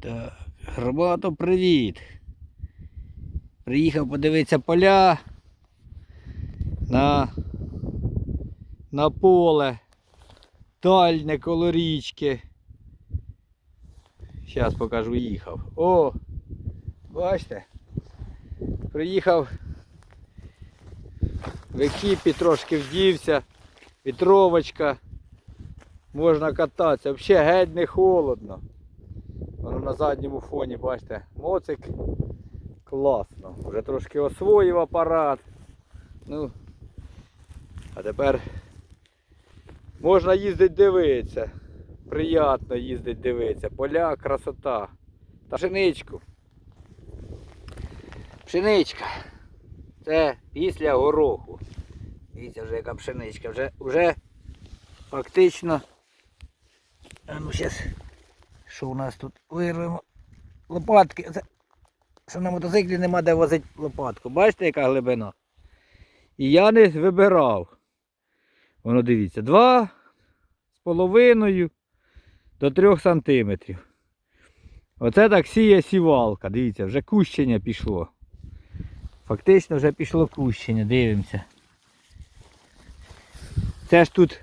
Так, Горбато, привіт. Приїхав подивитися поля на, на поле. Дальне коло річки. Зараз покажу, їхав. О! Бачите? Приїхав в екіпі, трошки вдівся, вітровочка. Можна кататися. Взагалі геть не холодно. На задньому фоні, бачите, моцик. Класно. Вже трошки освоїв апарат. Ну, а тепер можна їздити дивитися. Приємно їздити дивитися. Поля, красота. Та пшеничку. Пшеничка. Це після гороху. Дивіться вже яка пшеничка. Вже, вже фактично. А ну зараз. Що у нас тут вирвемо? Лопатки. Це... Що на мотоциклі нема де возити лопатку. Бачите, яка глибина? І я не вибирав. Воно дивіться, два з половиною до трьох сантиметрів. Оце так сіє сівалка. Дивіться, вже кущення пішло. Фактично вже пішло кущення, дивимося. Це ж тут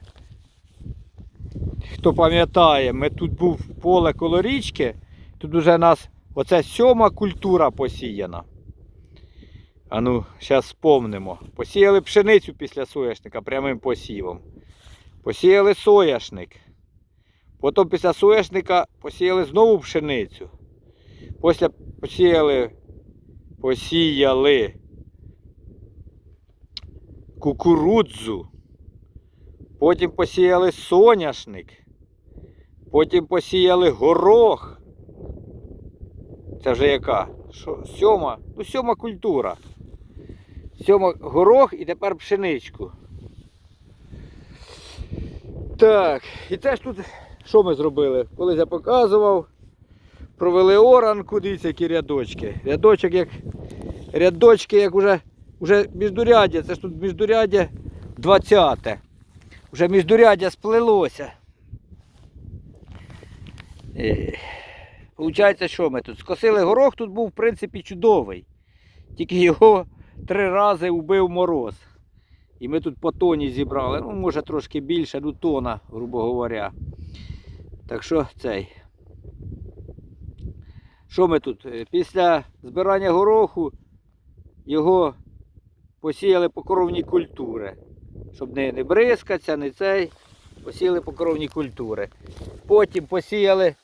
хто пам'ятає, ми тут був поле коло річки, тут уже нас оце сьома культура посіяна. А ну, зараз спомнимо. Посіяли пшеницю після соняшника прямим посівом. Посіяли соняшник. Потім після соняшника посіяли знову пшеницю. Після посіяли, посіяли кукурудзу. Потім посіяли соняшник. Потім посіяли горох. Це вже яка? Що? Сьома? Ну, сьома культура. Сьома горох і тепер пшеничку. Так, і це ж тут, що ми зробили? Колись я показував. Провели оранку, дивіться, які рядочки. Рядочок як. Рядочки, як уже, уже міждуряддя. Це ж тут міждуряддя 20. Вже міждуряддя сплелося. Е, Получається, що ми тут? Скосили горох, тут був в принципі чудовий. Тільки його три рази вбив мороз. І ми тут по тоні зібрали. Ну, може трошки більше, ну тона, грубо говоря. Так що цей. Що ми тут? Е, Після збирання гороху його посіяли покровні культури. Щоб не, не бризкатися, не цей. Посіяли покровні культури. Потім посіяли.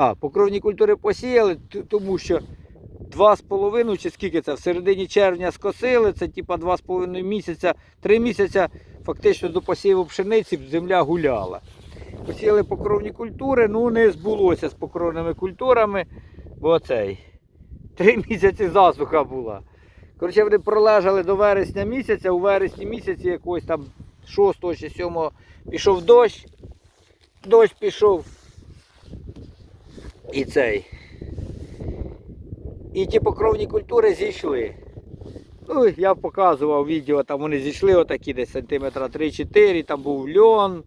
А, покровні культури посіяли, тому що 2,5 чи скільки це в середині червня скосили, це типа 2,5 місяця, 3 місяця фактично до посіву пшениці земля гуляла. Посіяли покровні культури, ну не збулося з покровними культурами, бо цей. Три місяці засуха була. Коротше, вони пролежали до вересня місяця, у вересні місяці якогось там 6 чи 7 пішов дощ. Дощ пішов. І цей. І ті покровні культури зійшли. Ну, я показував відео, там вони зійшли отакі десь сантиметра 3-4, там був льон,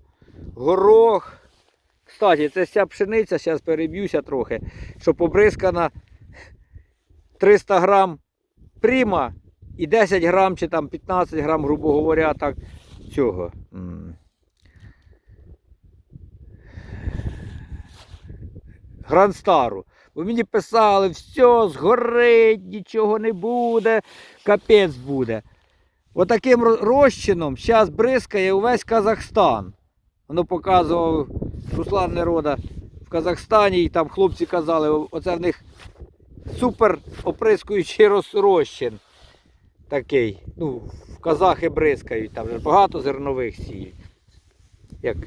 горох. Кстати, це вся пшениця, зараз переб'юся трохи, що побризкана 300 грам пріма і 10 грам чи там 15 грам, грубо говоря, так, цього. Грандстару. Бо мені писали, все, згорить, нічого не буде, капець буде. Отаким ро- розчином зараз бризкає увесь Казахстан. Воно показував Руслан Нерода в Казахстані, і там хлопці казали, «О- оце в них супер оприскуючий роз- розчин. Такий. Ну, в казахи бризкають, там же багато зернових сіють. Як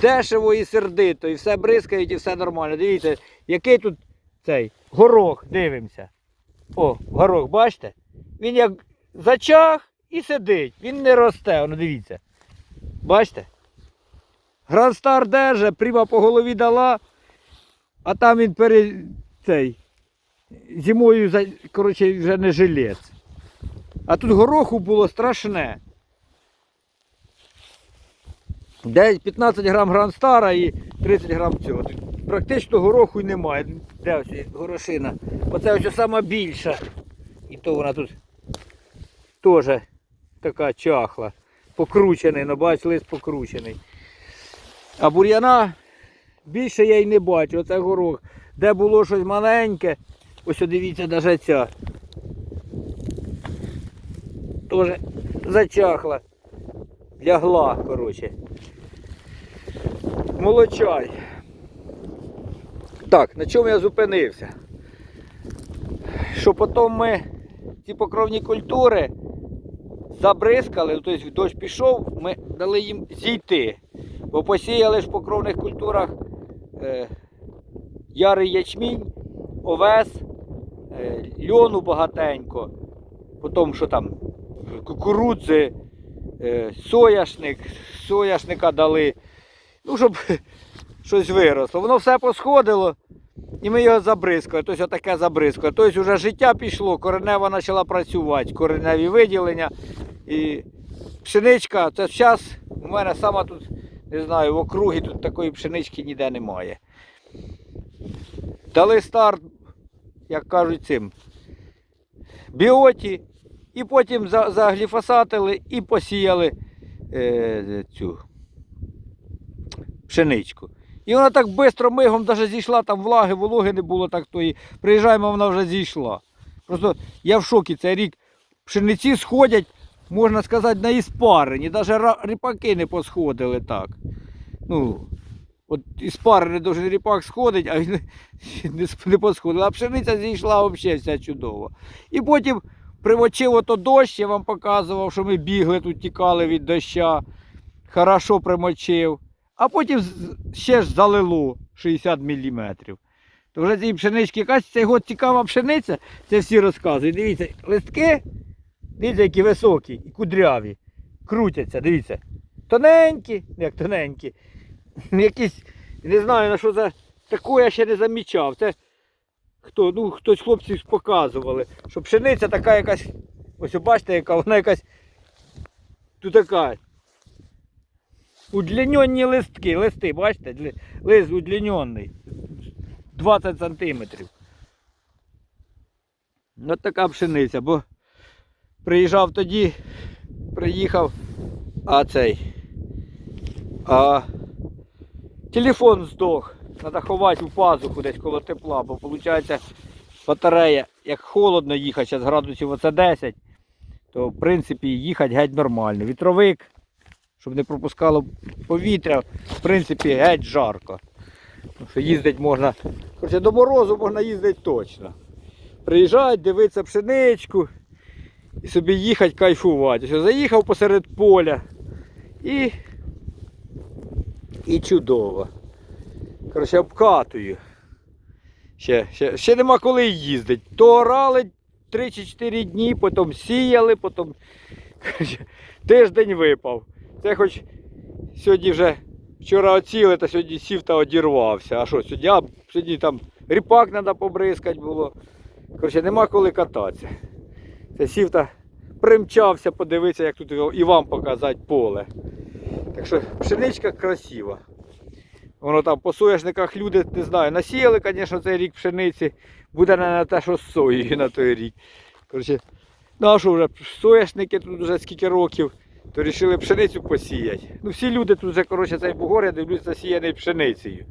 дешево і сердито, і все бризкають, і все нормально. Дивіться, який тут цей горох, дивимося. О, горох, бачите? Він як зачах і сидить. Він не росте, ну дивіться. Бачите? Грандстар держа, прямо по голові дала, а там він пере... цей. Зимою коротше, вже не жилець. А тут гороху було страшне. Десь 15 грам гранстара і 30 грам цього. практично гороху й немає. Де ось горошина? Оце ось сама більша. І то вона тут теж така чахла. Покручений, ну бач, лист покручений. А бур'яна більше я й не бачу. Оце горох. Де було щось маленьке, ось дивіться, навіть ця. Теж зачахла. Лягла, коротше. Молочай. Так, на чому я зупинився? Що потім ми ці покровні культури забризкали, ну, тобто дощ пішов, ми дали їм зійти. Бо посіяли ж в покровних культурах е, ярий ячмінь, овес, е, льону багатенько, потім що там, кукурудзи, е, сояшник, сояшника дали. Ну, щоб щось виросло. Воно все посходило. І ми його забризкали, тобто отаке забризкали. Тобто вже життя пішло, коренева почала працювати, кореневі виділення. І пшеничка, це зараз у мене сама тут, не знаю, в округі тут такої пшенички ніде немає. Дали старт, як кажуть, цим біоті, і потім за- загліфосатили і посіяли е, цю пшеничку. І вона так швидко мигом даже зійшла, там влаги, вологи не було так тої. Приїжджаємо, вона вже зійшла. Просто я в шокі цей рік. Пшениці сходять, можна сказати, на іспарені. Навіть ріпаки не посходили так. Ну, от іспарений дуже ріпак сходить, а не, посходив. А пшениця зійшла взагалі вся чудово. І потім примочив ото дощ, я вам показував, що ми бігли тут, тікали від доща. Хорошо примочив. А потім ще ж залило 60 мм. То вже цієї пшенички якась цей год цікава пшениця, це всі розказують. Дивіться, листки, дивіться, які високі і кудряві. Крутяться, дивіться. Тоненькі, як тоненькі. Якісь, не знаю на що за таке я ще не замічав. Це хто, ну, хтось хлопці показували, що пшениця така якась, ось бачите, яка вона якась тут така. Удлінені листки, листи, бачите, лист удлінений. 20 сантиметрів. Ось така пшениця, бо приїжджав тоді, приїхав, а цей. А телефон здох. Треба ховати у пазуху десь коло тепла, бо виходить батарея, як холодно їхати, зараз градусів оце 10, то в принципі їхати геть нормально. Вітровик, щоб не пропускало повітря, в принципі, геть жарко. Тому що їздити можна. Короче, до морозу можна їздити точно. Приїжджати, дивитися пшеничку і собі їхати, кайфувати. Ось заїхав посеред поля і, і чудово. Коротше, обкатую. Ще, ще, ще нема коли їздити. То орали 3 чи 4 дні, потім сіяли, потім коротше, тиждень випав. Це хоч сьогодні вже вчора оціли, та сьогодні сів та одірвався. А що, сьогодні, а, сьогодні там ріпак треба побризкати було. Коротше, нема коли кататися. Це сів та примчався подивитися, як тут і вам показати поле. Так що пшеничка красива. Воно там по соняшниках люди, не знаю, насіяли, звісно, цей рік пшениці. Буде не на те, що з соєю на той рік. Коротше, ну а що вже соняшники тут вже скільки років, то вирішили пшеницю посіяти. Ну всі люди тут вже, коротше, цей бугор, я дивлюсь, засіяний пшеницею.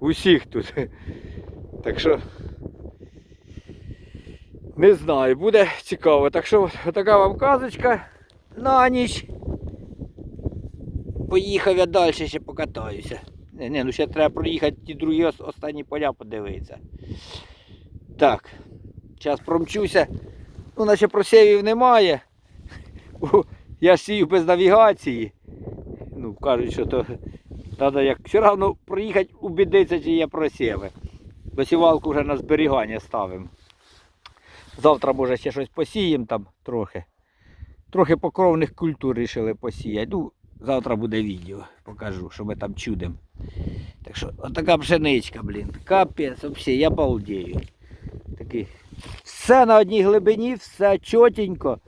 Усіх тут. Так що. Не знаю, буде цікаво. Так що така вам казочка на ніч. Поїхав я далі ще покатаюся. Не, не, ну ще треба проїхати ті другі останні поля подивитися. Так, зараз промчуся. Ну, наче просєвів немає. Я сію без навігації. Ну, кажуть, що то треба як все одно проїхати, убідитися, чи є просєви. Бо сівалку вже на зберігання ставимо. Завтра, може, ще щось посіємо там трохи. Трохи покровних культур вирішили посіяти. Ну, завтра буде відео, покажу, що ми там чудимо. Так що, отака пшеничка, блін. Капець, взагалі, я балдею. Такий. Все на одній глибині, все чотенько.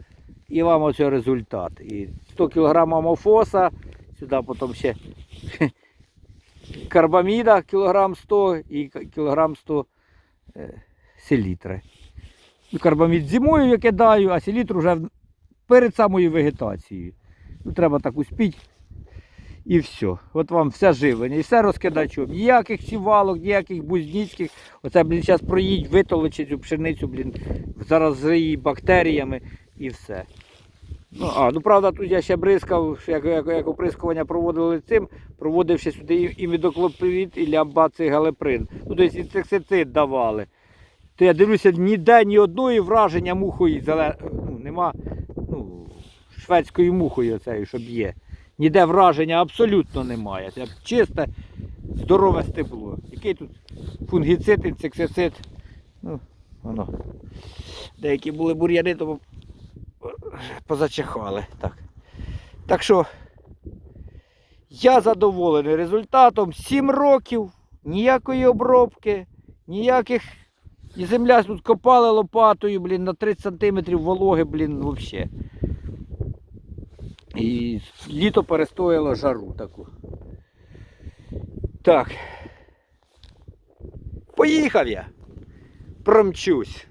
І вам ось результат. І 100 кг амофоса, сюди потім ще карбаміда кілограм 100 і кілограм 100 е, селітри. Ну, Карбамід зимою я кидаю, а селітру вже перед самою вегетацією. Ну, треба так успіть. І все. От вам все живлення. І все розкидачом. Ніяких сівалок, ніяких бузніцьких. Оце, блін, зараз проїдь, витолочить цю пшеницю, блін, зараз її бактеріями і все. Ну, а, ну правда, тут я ще бризкав, як, як, як оприскування проводили цим, проводив ще сюди і- імідоклоприд, і лямбаций галеприн. Ну, тобто інсектицид давали. То я дивлюся, ніде ні одної враження мухою зеле... ну, нема ну, шведською мухою цією, що б'є. Ніде враження абсолютно немає. Це чисте, здорове стебло. Який тут фунгіцид, інсектицид. Ну, воно. Деякі були бур'яни, то позачихали. Так. так що я задоволений результатом. 7 років, ніякої обробки, ніяких. І земля тут копали лопатою, блін, на 30 см вологи, блін, взагалі. І літо перестояло жару таку. Так. Поїхав я. Промчусь.